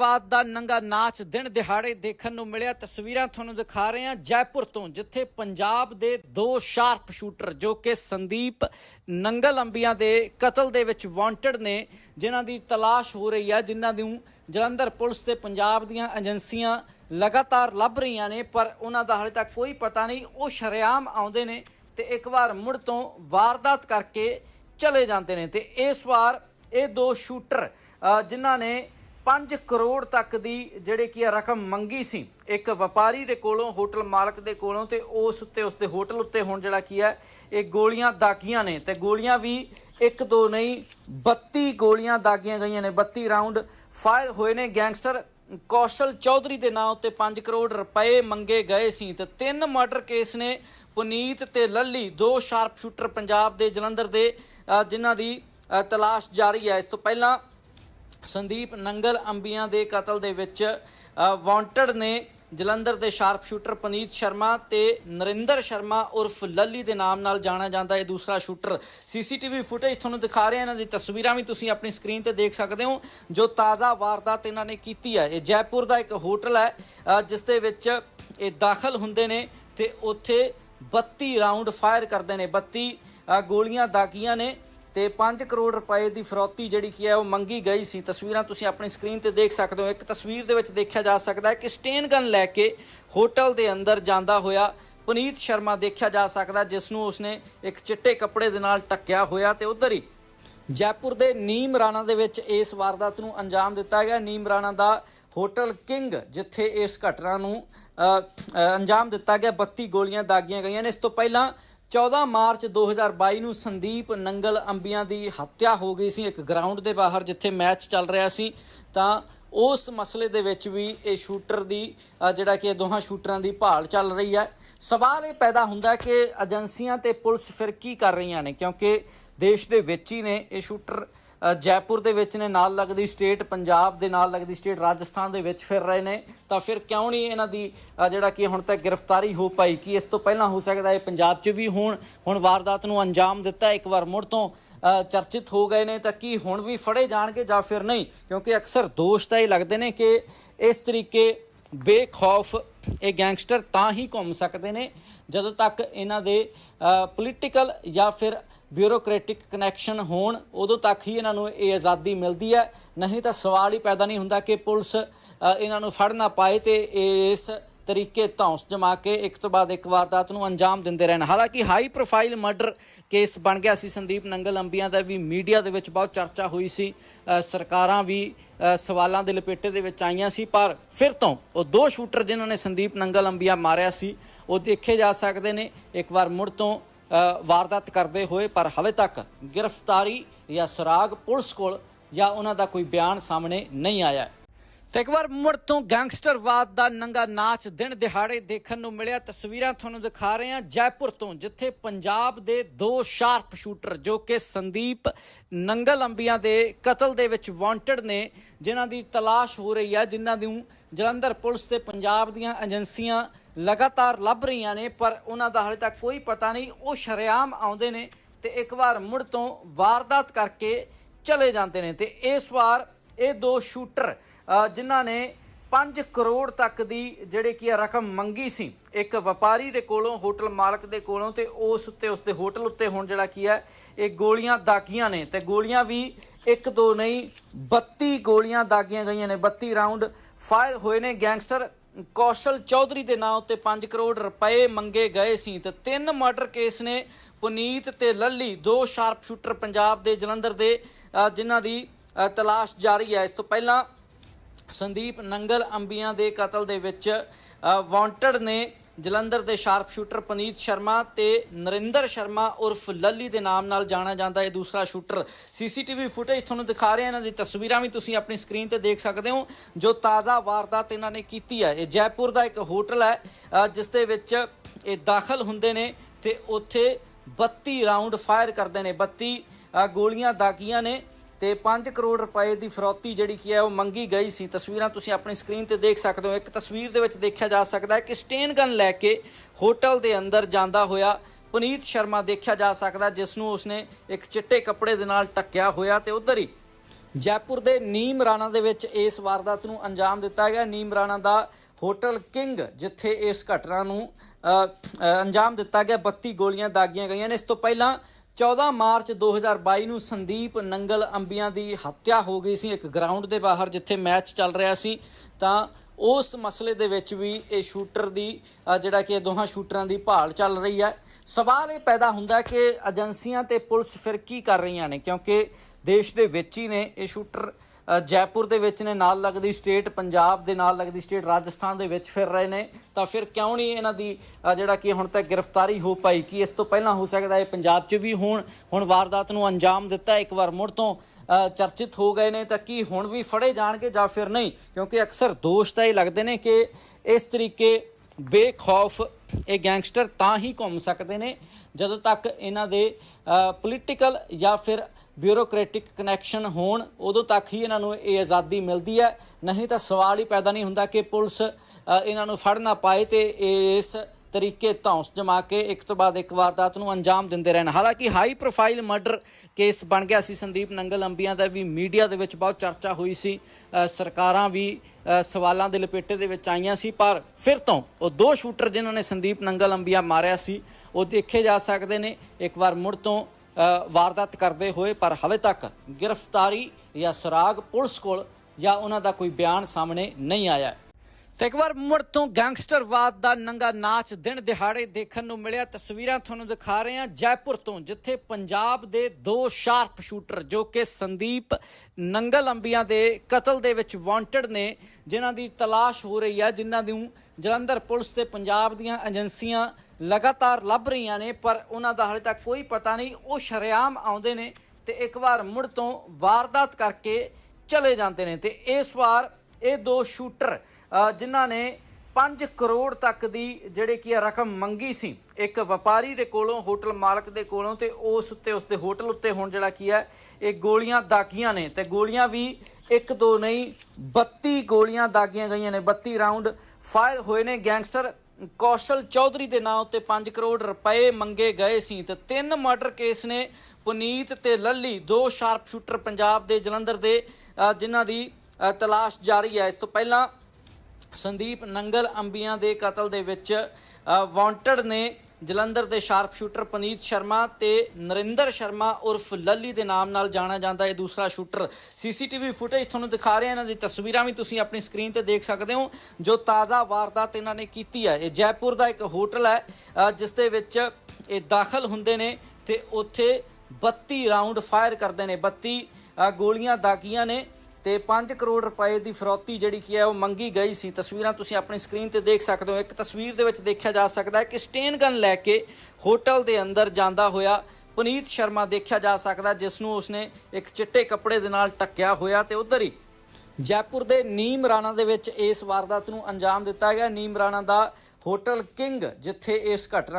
ਗੈਂਗਸਟਰਵਾਦ ਦਾ ਨੰਗਾ ਨਾਚ ਦਿਨ ਦਿਹਾੜੇ ਦੇਖਣ ਨੂੰ ਮਿਲਿਆ। ਤਸਵੀਰਾਂ ਤੁਹਾਨੂੰ ਦਿਖਾ ਰਹੇ ਹਾਂ ਜੈਪੁਰ ਤੋਂ, ਜਿੱਥੇ ਪੰਜਾਬ ਦੇ ਦੋ ਸ਼ਾਰਪ ਸ਼ੂਟਰ ਜੋ ਕਿ ਸੰਦੀਪ ਨੰਗਲ ਅੰਬੀਆਂ ਦੇ ਕਤਲ ਦੇ ਵਿੱਚ ਵਾਂਟਡ ਨੇ, ਜਿਨ੍ਹਾਂ ਦੀ ਤਲਾਸ਼ ਹੋ ਰਹੀ ਹੈ, ਜਿਨ੍ਹਾਂ ਨੂੰ ਜਲੰਧਰ ਪੁਲਿਸ ਤੇ ਪੰਜਾਬ ਦੀਆਂ ਏਜੰਸੀਆਂ ਲਗਾਤਾਰ ਲੱਭ ਰਹੀਆਂ ਨੇ, ਪਰ ਉਹਨਾਂ ਦਾ ਹਾਲੇ ਤੱਕ ਕੋਈ ਪਤਾ ਨਹੀਂ। ਉਹ ਸ਼ਰੇਆਮ ਆਉਂਦੇ ਨੇ ਤੇ ਇੱਕ ਵਾਰ ਮੁੜ ਤੋਂ ਵਾਰਦਾਤ ਕਰਕੇ ਚਲੇ ਜਾਂਦੇ ਨੇ। ਤੇ ਇਸ ਵਾਰ ਇਹ ਦੋ ਸ਼ੂਟਰ ਜਿਨ੍ਹਾਂ ਨੇ 5 ਕਰੋੜ ਤੱਕ ਦੀ ਜਿਹੜੇ ਕੀ ਆ ਰਕਮ ਮੰਗੀ ਸੀ, ਇੱਕ ਵਪਾਰੀ ਦੇ ਕੋਲੋਂ, ਹੋਟਲ ਮਾਲਕ ਦੇ ਕੋਲੋਂ ਤੇ ਉਸ ਉੱਤੇ ਉਸਦੇ ਹੋਟਲ ਉੱਤੇ ਹੁਣ ਜਿਹੜਾ ਕੀ ਹੈ ਇਹ ਗੋਲੀਆਂ ਦਾਗੀਆਂ ਨੇ। ਤੇ ਗੋਲੀਆਂ ਵੀ ਇੱਕ, ਦੋ ਨਹੀਂ 32 ਗੋਲੀਆਂ ਦਾਗੀਆਂ ਗਈਆਂ ਨੇ। 32 ਰਾਉਂਡ ਫਾਇਰ ਹੋਏ ਨੇ। ਗੈਂਗਸਟਰ ਕੌਸ਼ਲ ਚੌਧਰੀ ਦੇ ਨਾਂ ਉੱਤੇ 5 ਕਰੋੜ ਰੁਪਏ ਮੰਗੇ ਗਏ ਸੀ। ਤੇ ਤਿੰਨ ਮਰਡਰ ਕੇਸ ਨੇ, ਪੁਨੀਤ ਤੇ ਲੱਲੀ, ਦੋ ਸ਼ਾਰਪ ਸ਼ੂਟਰ ਪੰਜਾਬ ਦੇ ਜਲੰਧਰ ਦੇ ਜਿਨ੍ਹਾਂ ਦੀ ਤਲਾਸ਼ ਜਾਰੀ ਹੈ। ਇਸ ਤੋਂ ਪਹਿਲਾਂ ਸੰਦੀਪ ਨੰਗਲ ਅੰਬੀਆਂ ਦੇ ਕਤਲ ਦੇ ਵਿੱਚ ਵਾਂਟਡ ਨੇ ਜਲੰਧਰ ਦੇ ਸ਼ਾਰਪ ਸ਼ੂਟਰ ਪਨੀਤ ਸ਼ਰਮਾ ਤੇ ਨਰਿੰਦਰ ਸ਼ਰਮਾ ਉਰਫ ਲੱਲੀ ਦੇ ਨਾਮ ਨਾਲ ਜਾਣਿਆ ਜਾਂਦਾ ਹੈ ਦੂਸਰਾ ਸ਼ੂਟਰ। ਸੀਸੀਟੀਵੀ ਫੁਟੇਜ ਤੁਹਾਨੂੰ ਦਿਖਾ ਰਹੇ ਇਹਨਾਂ ਦੀ ਤਸਵੀਰਾਂ ਵੀ ਤੁਸੀਂ ਆਪਣੀ ਸਕਰੀਨ ਤੇ ਦੇਖ ਸਕਦੇ ਹੋ, ਜੋ ਤਾਜ਼ਾ ਵਾਰਦਾਤ ਇਹਨਾਂ ਨੇ ਕੀਤੀ ਹੈ। ਇਹ ਜੈਪੁਰ ਦਾ ਇੱਕ ਹੋਟਲ ਹੈ ਜਿਸ ਦੇ ਵਿੱਚ ਇਹ ਦਾਖਲ ਹੁੰਦੇ ਨੇ ਤੇ ਉੱਥੇ 32 ਰਾਉਂਡ ਫਾਇਰ ਕਰਦੇ ਨੇ। 32 ਗੋਲੀਆਂ, ਦਾਗੀਆਂ ਨੇ ਤੇ 5 ਕਰੋੜ ਰੁਪਏ ਦੀ ਫਰੌਤੀ ਜਿਹੜੀ ਕੀ ਹੈ ਉਹ ਮੰਗੀ ਗਈ ਸੀ। ਤਸਵੀਰਾਂ ਤੁਸੀਂ ਆਪਣੀ ਸਕਰੀਨ ਤੇ ਦੇਖ ਸਕਦੇ ਹੋ। ਇੱਕ ਤਸਵੀਰ ਦੇ ਵਿੱਚ ਦੇਖਿਆ ਜਾ ਸਕਦਾ ਹੈ ਕਿ ਸਟੇਨ ਗਨ ਲੈ ਕੇ ਹੋਟਲ ਦੇ ਅੰਦਰ ਜਾਂਦਾ ਹੋਇਆ ਪੁਨੀਤ ਸ਼ਰਮਾ ਦੇਖਿਆ ਜਾ ਸਕਦਾ, ਜਿਸ ਨੂੰ ਉਸਨੇ ਇੱਕ ਚਿੱਟੇ ਕੱਪੜੇ ਦੇ ਨਾਲ ਟੱਕਿਆ ਹੋਇਆ ਤੇ ਉਧਰ ਹੀ ਜੈਪੁਰ ਦੇ ਨੀਮ ਰਾਣਾ ਦੇ ਵਿੱਚ ਇਸ ਵਾਰਦਾਤ ਨੂੰ ਅੰਜਾਮ ਦਿੱਤਾ ਗਿਆ। ਨੀਮ ਰਾਣਾ ਦਾ ਹੋਟਲ ਕਿੰਗ, ਜਿੱਥੇ ਇਸ ਘਟਨਾ ਨੂੰ ਅੰਜਾਮ ਦਿੱਤਾ ਗਿਆ। 32 ਗੋਲੀਆਂ ਦਾਗੀਆਂ ਗਈਆਂ ਨੇ। ਇਸ ਤੋਂ ਪਹਿਲਾਂ 14 ਮਾਰਚ 2022 ਨੂੰ ਸੰਦੀਪ ਨੰਗਲ ਅੰਬੀਆਂ ਦੀ ਹੱਤਿਆ ਹੋ ਗਈ ਸੀ ਇੱਕ ਗਰਾਊਂਡ ਦੇ ਬਾਹਰ ਜਿੱਥੇ ਮੈਚ ਚੱਲ ਰਿਹਾ ਸੀ। ਤਾਂ ਉਸ ਮਸਲੇ ਦੇ ਵਿੱਚ ਵੀ ਇਹ ਸ਼ੂਟਰ ਦੀ ਜਿਹੜਾ ਕਿ ਇਹ ਦੋਹਾਂ ਸ਼ੂਟਰਾਂ ਦੀ ਭਾਲ ਚੱਲ ਰਹੀ ਹੈ। ਸਵਾਲ ਇਹ ਪੈਦਾ ਹੁੰਦਾ ਕਿ ਏਜੰਸੀਆਂ ਤੇ ਪੁਲਿਸ ਫਿਰ ਕੀ ਕਰ ਰਹੀਆਂ ਨੇ, ਕਿਉਂਕਿ ਦੇਸ਼ ਦੇ ਵਿੱਚ ਹੀ ਨੇ ਇਹ ਸ਼ੂਟਰ। ਜੈਪੁਰ ਦੇ ਵਿੱਚ ਨੇ, ਨਾਲ ਲੱਗਦੀ ਸਟੇਟ ਪੰਜਾਬ ਦੇ, ਨਾਲ ਲੱਗਦੀ ਸਟੇਟ ਰਾਜਸਥਾਨ ਦੇ ਵਿੱਚ ਫਿਰ ਰਹੇ ਨੇ। ਤਾਂ ਫਿਰ ਕਿਉਂ ਨਹੀਂ ਇਹਨਾਂ ਦੀ ਜਿਹੜਾ ਕਿ ਹੁਣ ਤੱਕ ਗ੍ਰਿਫਤਾਰੀ ਹੋ ਪਾਈ ਕਿ ਇਸ ਤੋਂ ਪਹਿਲਾਂ ਹੋ ਸਕਦਾ ਇਹ ਪੰਜਾਬ 'ਚ ਵੀ ਹੋਣ। ਹੁਣ ਵਾਰਦਾਤ ਨੂੰ ਅੰਜਾਮ ਦਿੱਤਾ, ਇੱਕ ਵਾਰ ਮੁੜ ਤੋਂ ਚਰਚਿਤ ਹੋ ਗਏ ਨੇ। ਤਾਂ ਕੀ ਹੁਣ ਵੀ ਫੜੇ ਜਾਣਗੇ ਜਾਂ ਫਿਰ ਨਹੀਂ? ਕਿਉਂਕਿ ਅਕਸਰ ਦੋਸ਼ ਤਾਂ ਇਹ ਲੱਗਦੇ ਨੇ ਕਿ ਇਸ ਤਰੀਕੇ ਬੇਖੌਫ, ਇਹ ਗੈਂਗਸਟਰ ਤਾਂ ਹੀ ਘੁੰਮ ਸਕਦੇ ਨੇ, ਜਦੋਂ ਤੱਕ ਇਹਨਾਂ ਦੇ ਪੋਲੀਟੀਕਲ ਜਾਂ ਫਿਰ ਬਿਊਰੋਕ੍ਰੈਟਿਕ ਕਨੈਕਸ਼ਨ ਹੋਣ, ਉਦੋਂ ਤੱਕ ਹੀ ਇਹਨਾਂ ਨੂੰ ਇਹ ਆਜ਼ਾਦੀ ਮਿਲਦੀ ਹੈ। ਨਹੀਂ ਤਾਂ ਸਵਾਲ ਹੀ ਪੈਦਾ ਨਹੀਂ ਹੁੰਦਾ ਕਿ ਪੁਲਿਸ ਇਹਨਾਂ ਨੂੰ ਫੜ ਨਾ ਪਾਏ ਤੇ ਇਸ ਤਰੀਕੇ ਧੌਂਸ ਜਮਾ ਕੇ ਇੱਕ ਤੋਂ ਬਾਅਦ ਇੱਕ ਵਾਰਦਾਤ ਨੂੰ ਅੰਜਾਮ ਦਿੰਦੇ ਰਹਿਣ। ਹਾਲਾਂਕਿ ਹਾਈ ਪ੍ਰੋਫਾਈਲ ਮਰਡਰ ਕੇਸ ਬਣ ਗਿਆ ਸੀ। ਸੰਦੀਪ ਨੰਗਲ ਅੰਬੀਆਂ ਦਾ ਵੀ ਮੀਡੀਆ ਦੇ ਵਿੱਚ ਬਹੁਤ ਚਰਚਾ ਹੋਈ ਸੀ। ਸਰਕਾਰਾਂ ਵੀ ਸਵਾਲਾਂ ਦੇ ਲਪੇਟੇ ਦੇ ਵਿੱਚ ਆਈਆਂ ਸੀ। ਪਰ ਫਿਰ ਤੋਂ ਉਹ ਦੋ ਸ਼ੂਟਰ ਜਿਨ੍ਹਾਂ ਨੇ ਸੰਦੀਪ ਨੰਗਲ ਅੰਬੀਆਂ ਮਾਰਿਆ ਸੀ, ਉਹ ਦੇਖੇ ਜਾ ਸਕਦੇ ਨੇ। ਇੱਕ ਵਾਰ ਮੁੜ ਤੋਂ ਵਾਰਦਾਤ ਕਰਦੇ ਹੋਏ, ਪਰ ਹਲੇ ਤੱਕ ਗ੍ਰਿਫਤਾਰੀ ਜਾਂ ਸੁਰਾਗ ਪੁਲਿਸ ਕੋਲ ਜਾਂ ਉਹਨਾਂ ਦਾ ਕੋਈ ਬਿਆਨ ਸਾਹਮਣੇ ਨਹੀਂ ਆਇਆ। ਤੇ ਇੱਕ ਵਾਰ ਮੁੜ ਤੋਂ ਗੈਂਗਸਟਰਵਾਦ ਦਾ ਨੰਗਾ ਨਾਚ ਦਿਨ ਦਿਹਾੜੇ ਦੇਖਣ ਨੂੰ ਮਿਲਿਆ। ਤਸਵੀਰਾਂ ਤੁਹਾਨੂੰ ਦਿਖਾ ਰਹੇ ਹਾਂ ਜੈਪੁਰ ਤੋਂ, ਜਿੱਥੇ ਪੰਜਾਬ ਦੇ ਦੋ ਸ਼ਾਰਪ ਸ਼ੂਟਰ ਜੋ ਕਿ ਸੰਦੀਪ ਨੰਗਲ ਅੰਬੀਆਂ ਦੇ ਕਤਲ ਦੇ ਵਿੱਚ ਵਾਂਟਡ ਨੇ, ਜਿਨ੍ਹਾਂ ਦੀ ਤਲਾਸ਼ ਹੋ ਰਹੀ ਹੈ ਜਿਨ੍ਹਾਂ ਨੂੰ ਜਲੰਧਰ ਪੁਲਿਸ ਤੇ ਪੰਜਾਬ ਦੀਆਂ ਏਜੰਸੀਆਂ ਲਗਾਤਾਰ ਲੱਭ ਰਹੀਆਂ ਨੇ, ਪਰ ਉਹਨਾਂ ਦਾ ਹਾਲੇ ਤੱਕ ਕੋਈ ਪਤਾ ਨਹੀਂ, ਉਹ ਸ਼ਰੇਆਮ ਆਉਂਦੇ ਨੇ ਤੇ ਇੱਕ ਵਾਰ ਮੁੜ ਤੋਂ ਵਾਰਦਾਤ ਕਰਕੇ ਚਲੇ ਜਾਂਦੇ ਨੇ। ਤੇ ਇਸ ਵਾਰ ਇਹ ਦੋ ਸ਼ੂਟਰ ਜਿਨ੍ਹਾਂ ਨੇ 5 ਕਰੋੜ ਤੱਕ ਦੀ ਜਿਹੜੇ ਕੀ ਆ ਰਕਮ ਮੰਗੀ ਸੀ, ਇੱਕ ਵਪਾਰੀ ਦੇ ਕੋਲੋਂ, ਹੋਟਲ ਮਾਲਕ ਦੇ ਕੋਲੋਂ ਤੇ ਉਸ ਉੱਤੇ ਉਸਦੇ ਹੋਟਲ ਉੱਤੇ ਹੁਣ ਜਿਹੜਾ ਕੀ ਹੈ ਇਹ ਗੋਲੀਆਂ ਦਾਗੀਆਂ ਨੇ ਤੇ ਗੋਲੀਆਂ ਵੀ ਇੱਕ ਦੋ ਨਹੀਂ 32 ਗੋਲੀਆਂ ਦਾਗੀਆਂ ਗਈਆਂ ਨੇ 32 ਰਾਉਂਡ ਫਾਇਰ ਹੋਏ ਨੇ, ਗੈਂਗਸਟਰ ਕੌਸ਼ਲ ਚੌਧਰੀ ਦੇ ਨਾਂ ਉੱਤੇ 5 ਕਰੋੜ ਰੁਪਏ ਮੰਗੇ ਗਏ ਸੀ ਤੇ ਤਿੰਨ ਮਰਡਰ ਕੇਸ ਨੇ, ਪੁਨੀਤ ਤੇ ਲੱਲੀ, ਦੋ ਸ਼ਾਰਪ ਸ਼ੂਟਰ ਪੰਜਾਬ ਦੇ ਜਲੰਧਰ ਦੇ ਜਿਨ੍ਹਾਂ ਦੀ ਤਲਾਸ਼ ਜਾਰੀ ਹੈ। ਇਸ ਤੋਂ ਪਹਿਲਾਂ ਸੰਦੀਪ ਨੰਗਲ ਅੰਬੀਆਂ ਦੇ ਕਤਲ ਦੇ ਵਿੱਚ ਵਾਂਟਡ ਨੇ ਜਲੰਧਰ ਦੇ ਸ਼ਾਰਪ ਸ਼ੂਟਰ ਪਨੀਤ ਸ਼ਰਮਾ ਤੇ ਨਰਿੰਦਰ ਸ਼ਰਮਾ ਉਰਫ ਲੱਲੀ ਦੇ ਨਾਮ ਨਾਲ ਜਾਣਿਆ ਜਾਂਦਾ। ਇਹ ਦੂਸਰਾ ਸ਼ੂਟਰ ਸੀਸੀਟੀਵੀ ਫੁਟੇਜ ਤੁਹਾਨੂੰ ਦਿਖਾ ਰਹੇ। ਇਹਨਾਂ ਦੀ ਤਸਵੀਰਾਂ ਵੀ ਤੁਸੀਂ ਆਪਣੀ ਸਕਰੀਨ ਤੇ ਦੇਖ ਸਕਦੇ ਹੋ, ਜੋ ਤਾਜ਼ਾ ਵਾਰਦਾਤ ਇਹਨਾਂ ਨੇ ਕੀਤੀ ਹੈ। ਇਹ ਜੈਪੁਰ ਦਾ ਇੱਕ ਹੋਟਲ ਹੈ ਜਿਸ ਦੇ ਵਿੱਚ ਇਹ ਦਾਖਲ ਹੁੰਦੇ ਨੇ ਤੇ ਉੱਥੇ 32 ਰਾਉਂਡ ਫਾਇਰ ਕਰਦੇ ਨੇ। 32 ਗੋਲੀਆਂ, ਦਾਗੀਆਂ ਨੇ ਤੇ 5 ਕਰੋੜ ਰੁਪਏ ਦੀ ਫਰੌਤੀ ਜਿਹੜੀ ਕੀ ਹੈ, ਉਹ ਮੰਗੀ ਗਈ ਸੀ। ਤਸਵੀਰਾਂ ਤੁਸੀਂ ਆਪਣੀ ਸਕਰੀਨ ਤੇ ਦੇਖ ਸਕਦੇ ਹੋ। ਇੱਕ ਤਸਵੀਰ ਦੇ ਵਿੱਚ ਦੇਖਿਆ ਜਾ ਸਕਦਾ ਹੈ ਕਿ ਸਟੇਨ ਗਨ ਲੈ ਕੇ ਹੋਟਲ ਦੇ ਅੰਦਰ ਜਾਂਦਾ ਹੋਇਆ ਪੁਨੀਤ ਸ਼ਰਮਾ ਦੇਖਿਆ ਜਾ ਸਕਦਾ, ਜਿਸ ਨੂੰ ਉਸਨੇ ਇੱਕ ਚਿੱਟੇ ਕੱਪੜੇ ਦੇ ਨਾਲ ਟੱਕਿਆ ਹੋਇਆ ਤੇ ਉਧਰ ਹੀ ਜੈਪੁਰ ਦੇ ਨੀਮ ਰਾਣਾ ਦੇ ਵਿੱਚ ਇਸ ਵਾਰਦਾਤ ਨੂੰ ਅੰਜਾਮ ਦਿੱਤਾ ਗਿਆ। ਨੀਮ ਰਾਣਾ ਦਾ ਹੋਟਲ ਕਿੰਗ, ਜਿੱਥੇ ਇਸ ਘਟਨਾ ਨੂੰ ਅੰਜਾਮ ਦਿੱਤਾ ਗਿਆ। 32 ਗੋਲੀਆਂ ਦਾਗੀਆਂ ਗਈਆਂ ਨੇ। ਇਸ ਤੋਂ ਪਹਿਲਾਂ 14 ਮਾਰਚ 2022 ਨੂੰ ਸੰਦੀਪ ਨੰਗਲ ਅੰਬੀਆਂ ਦੀ ਹੱਤਿਆ ਹੋ ਗਈ ਸੀ ਇੱਕ ਗਰਾਊਂਡ ਦੇ ਬਾਹਰ ਜਿੱਥੇ ਮੈਚ ਚੱਲ ਰਿਹਾ ਸੀ। ਤਾਂ ਉਸ ਮਸਲੇ ਦੇ ਵਿੱਚ ਵੀ ਇਹ ਸ਼ੂਟਰ ਦੀ ਜਿਹੜਾ ਕਿ ਇਹ ਦੋਹਾਂ ਸ਼ੂਟਰਾਂ ਦੀ ਭਾਲ ਚੱਲ ਰਹੀ ਹੈ। ਸਵਾਲ ਇਹ ਪੈਦਾ ਹੁੰਦਾ ਕਿ ਏਜੰਸੀਆਂ ਤੇ ਪੁਲਿਸ ਫਿਰ ਕੀ ਕਰ ਰਹੀਆਂ ਨੇ, ਕਿਉਂਕਿ ਦੇਸ਼ ਦੇ ਵਿੱਚ ਹੀ ਨੇ ਇਹ ਸ਼ੂਟਰ। ਜੈਪੁਰ ਦੇ ਵਿੱਚ ਨੇ, ਨਾਲ ਲੱਗਦੀ ਸਟੇਟ ਪੰਜਾਬ ਦੇ, ਨਾਲ ਲੱਗਦੀ ਸਟੇਟ ਰਾਜਸਥਾਨ ਦੇ ਵਿੱਚ ਫਿਰ ਰਹੇ ਨੇ। ਤਾਂ ਫਿਰ ਕਿਉਂ ਨਹੀਂ ਇਹਨਾਂ ਦੀ ਜਿਹੜਾ ਕਿ ਹੁਣ ਤੱਕ ਗ੍ਰਿਫਤਾਰੀ ਹੋ ਪਾਈ ਕਿ ਇਸ ਤੋਂ ਪਹਿਲਾਂ ਹੋ ਸਕਦਾ ਹੈ ਪੰਜਾਬ 'ਚ ਵੀ ਹੁਣ। ਹੁਣ ਵਾਰਦਾਤ ਨੂੰ ਅੰਜਾਮ ਦਿੱਤਾ, ਇੱਕ ਵਾਰ ਮੁੜ ਤੋਂ ਚਰਚਿਤ ਹੋ ਗਏ ਨੇ, ਤਾਂ ਕੀ ਹੁਣ ਵੀ ਫੜੇ ਜਾਣਗੇ ਜਾਂ ਫਿਰ ਨਹੀਂ? ਕਿਉਂਕਿ ਅਕਸਰ ਦੋਸ਼ ਤਾਂ ਇਹ ਲੱਗਦੇ ਨੇ ਕਿ ਇਸ ਤਰੀਕੇ ਬੇਖੌਫ ਇਹ ਗੈਂਗਸਟਰ ਤਾਂ ਹੀ ਘੁੰਮ ਸਕਦੇ ਨੇ, ਜਦੋਂ ਤੱਕ ਇਹਨਾਂ ਦੇ ਪੋਲੀਟੀਕਲ ਜਾਂ ਫਿਰ ਬਿਊਰੋਕ੍ਰੈਟਿਕ ਕਨੈਕਸ਼ਨ ਹੋਣ, ਉਦੋਂ ਤੱਕ ਹੀ ਇਹਨਾਂ ਨੂੰ ਇਹ ਆਜ਼ਾਦੀ ਮਿਲਦੀ ਹੈ। ਨਹੀਂ ਤਾਂ ਸਵਾਲ ਹੀ ਪੈਦਾ ਨਹੀਂ ਹੁੰਦਾ ਕਿ ਪੁਲਿਸ ਇਹਨਾਂ ਨੂੰ ਫੜ ਨਾ ਪਾਏ ਤੇ ਇਸ ਤਰੀਕੇ ਧੌਂਸ ਜਮਾ ਕੇ ਇੱਕ ਤੋਂ ਬਾਅਦ ਇੱਕ ਵਾਰਦਾਤ ਨੂੰ ਅੰਜਾਮ ਦਿੰਦੇ ਰਹਿਣ। ਹਾਲਾਂਕਿ ਹਾਈ ਪ੍ਰੋਫਾਈਲ ਮਰਡਰ ਕੇਸ ਬਣ ਗਿਆ ਸੀ ਸੰਦੀਪ ਨੰਗਲ, ਅੰਬੀਆਂ ਦਾ ਵੀ ਮੀਡੀਆ ਦੇ ਵਿੱਚ ਬਹੁਤ ਚਰਚਾ ਹੋਈ ਸੀ। ਸਰਕਾਰਾਂ ਵੀ ਸਵਾਲਾਂ ਦੇ ਲਪੇਟੇ ਦੇ ਵਿੱਚ ਆਈਆਂ ਸੀ, ਪਰ ਫਿਰ ਤੋਂ ਉਹ ਦੋ ਸ਼ੂਟਰ ਜਿਨ੍ਹਾਂ ਨੇ ਸੰਦੀਪ ਨੰਗਲ, ਅੰਬੀਆਂ ਮਾਰਿਆ ਸੀ, ਉਹ ਦੇਖੇ ਜਾ ਸਕਦੇ ਨੇ। ਇੱਕ ਵਾਰ ਮੁੜ ਤੋਂ ਵਾਰਦਾਤ ਕਰਦੇ ਹੋਏ, ਪਰ ਹਲੇ ਤੱਕ ਗ੍ਰਿਫਤਾਰੀ ਜਾਂ ਸਰਾਗ ਪੁਲਿਸ ਕੋਲ ਜਾਂ ਉਹਨਾਂ ਦਾ ਕੋਈ ਬਿਆਨ ਸਾਹਮਣੇ ਨਹੀਂ ਆਇਆ। ਤੇ ਇੱਕ ਵਾਰ ਮੁੜ ਤੋਂ ਗੈਂਗਸਟਰਵਾਦ ਦਾ ਨੰਗਾ ਨਾਚ ਦਿਨ ਦਿਹਾੜੇ ਦੇਖਣ ਨੂੰ ਮਿਲਿਆ। ਤਸਵੀਰਾਂ ਤੁਹਾਨੂੰ ਦਿਖਾ ਰਹੇ ਹਾਂ ਜੈਪੁਰ ਤੋਂ, ਜਿੱਥੇ ਪੰਜਾਬ ਦੇ ਦੋ ਸ਼ਾਰਪ ਸ਼ੂਟਰ ਜੋ ਕਿ ਸੰਦੀਪ ਨੰਗਲ ਅੰਬੀਆਂ ਦੇ ਕਤਲ ਦੇ ਵਿੱਚ ਵਾਂਟਡ ਨੇ, ਜਿਨ੍ਹਾਂ ਦੀ ਤਲਾਸ਼ ਹੋ ਰਹੀ ਹੈ, ਜਿਨ੍ਹਾਂ ਨੂੰ ਜਲੰਧਰ ਪੁਲਿਸ ਤੇ ਪੰਜਾਬ ਦੀਆਂ ਏਜੰਸੀਆਂ ਲਗਾਤਾਰ ਲੱਭ ਰਹੀਆਂ ਨੇ, ਪਰ ਉਹਨਾਂ ਦਾ ਹਾਲੇ ਤੱਕ ਕੋਈ ਪਤਾ ਨਹੀਂ। ਉਹ ਸ਼ਰੇਆਮ ਆਉਂਦੇ ਨੇ ਤੇ ਇੱਕ ਵਾਰ ਮੁੜ ਤੋਂ ਵਾਰਦਾਤ ਕਰਕੇ ਚਲੇ ਜਾਂਦੇ ਨੇ। ਤੇ ਇਸ ਵਾਰ ਇਹ ਦੋ ਸ਼ੂਟਰ ਜਿਨ੍ਹਾਂ ਨੇ 5 ਕਰੋੜ ਤੱਕ ਦੀ ਜਿਹੜੇ ਕੀ ਆ ਰਕਮ ਮੰਗੀ ਸੀ, ਇੱਕ ਵਪਾਰੀ ਦੇ ਕੋਲੋਂ, ਹੋਟਲ ਮਾਲਕ ਦੇ ਕੋਲੋਂ ਤੇ ਉਸ ਉੱਤੇ ਉਸਦੇ ਹੋਟਲ ਉੱਤੇ ਹੁਣ ਜਿਹੜਾ ਕੀ ਹੈ ਇਹ ਗੋਲੀਆਂ ਦਾਗੀਆਂ ਨੇ। ਤੇ ਗੋਲੀਆਂ ਵੀ ਇੱਕ, ਦੋ ਨਹੀਂ 32 ਗੋਲੀਆਂ ਦਾਗੀਆਂ ਗਈਆਂ ਨੇ। 32 ਰਾਉਂਡ ਫਾਇਰ ਹੋਏ ਨੇ। ਗੈਂਗਸਟਰ ਕੌਸ਼ਲ ਚੌਧਰੀ ਦੇ ਨਾਂ ਉੱਤੇ 5 ਕਰੋੜ ਰੁਪਏ ਮੰਗੇ ਗਏ ਸੀ ਤੇ ਤਿੰਨ ਮਰਡਰ ਕੇਸ ਨੇ, ਪੁਨੀਤ ਤੇ ਲੱਲੀ, ਦੋ ਸ਼ਾਰਪ ਸ਼ੂਟਰ ਪੰਜਾਬ ਦੇ ਜਲੰਧਰ ਦੇ ਜਿਨ੍ਹਾਂ ਦੀ ਤਲਾਸ਼ ਜਾਰੀ ਹੈ। ਇਸ ਤੋਂ ਪਹਿਲਾਂ ਸੰਦੀਪ ਨੰਗਲ ਅੰਬੀਆਂ ਦੇ ਕਤਲ ਦੇ ਵਿੱਚ ਵਾਂਟਡ ਨੇ ਜਲੰਧਰ ਦੇ ਸ਼ਾਰਪ ਸ਼ੂਟਰ ਪਨੀਤ ਸ਼ਰਮਾ ਤੇ ਨਰਿੰਦਰ ਸ਼ਰਮਾ ਉਰਫ ਲੱਲੀ ਦੇ ਨਾਮ ਨਾਲ ਜਾਣਿਆ ਜਾਂਦਾ ਹੈ ਦੂਸਰਾ ਸ਼ੂਟਰ। ਸੀਸੀਟੀਵੀ ਫੁਟੇਜ ਤੁਹਾਨੂੰ ਦਿਖਾ ਰਹੇ ਇਹਨਾਂ ਦੀ ਤਸਵੀਰਾਂ ਵੀ ਤੁਸੀਂ ਆਪਣੀ ਸਕਰੀਨ ਤੇ ਦੇਖ ਸਕਦੇ ਹੋ, ਜੋ ਤਾਜ਼ਾ ਵਾਰਦਾਤ ਇਹਨਾਂ ਨੇ ਕੀਤੀ ਹੈ। ਇਹ ਜੈਪੁਰ ਦਾ ਇੱਕ ਹੋਟਲ ਹੈ ਜਿਸ ਦੇ ਵਿੱਚ ਇਹ ਦਾਖਲ ਹੁੰਦੇ ਨੇ ਤੇ ਉੱਥੇ 32 ਰਾਉਂਡ ਫਾਇਰ ਕਰਦੇ ਨੇ। 32 ਗੋਲੀਆਂ, ਦਾਗੀਆਂ ਨੇ ਤੇ 5 ਕਰੋੜ ਰੁਪਏ ਦੀ ਫਰੌਤੀ ਜਿਹੜੀ ਕੀ ਹੈ ਉਹ ਮੰਗੀ ਗਈ ਸੀ। ਤਸਵੀਰਾਂ ਤੁਸੀਂ ਆਪਣੀ ਸਕਰੀਨ ਤੇ ਦੇਖ ਸਕਦੇ ਹੋ। ਇੱਕ ਤਸਵੀਰ ਦੇ ਵਿੱਚ ਦੇਖਿਆ ਜਾ ਸਕਦਾ ਹੈ ਕਿ ਸਟੇਨ ਗਨ ਲੈ ਕੇ ਹੋਟਲ ਦੇ ਅੰਦਰ ਜਾਂਦਾ ਹੋਇਆ ਪੁਨੀਤ ਸ਼ਰਮਾ ਦੇਖਿਆ ਜਾ ਸਕਦਾ, ਜਿਸ ਨੂੰ ਉਸਨੇ ਇੱਕ ਚਿੱਟੇ ਕੱਪੜੇ ਦੇ ਨਾਲ ਟੱਕਿਆ ਹੋਇਆ ਤੇ ਉਧਰ ਹੀ ਜੈਪੁਰ ਦੇ ਨੀਮ ਰਾਣਾ ਦੇ ਵਿੱਚ ਇਸ ਵਾਰਦਾਤ ਨੂੰ ਅੰਜਾਮ ਦਿੱਤਾ ਗਿਆ। ਨੀਮ ਰਾਣਾ ਦਾ ਹੋਟਲ ਕਿੰਗ, ਜਿੱਥੇ ਇਸ ਘਟਨਾ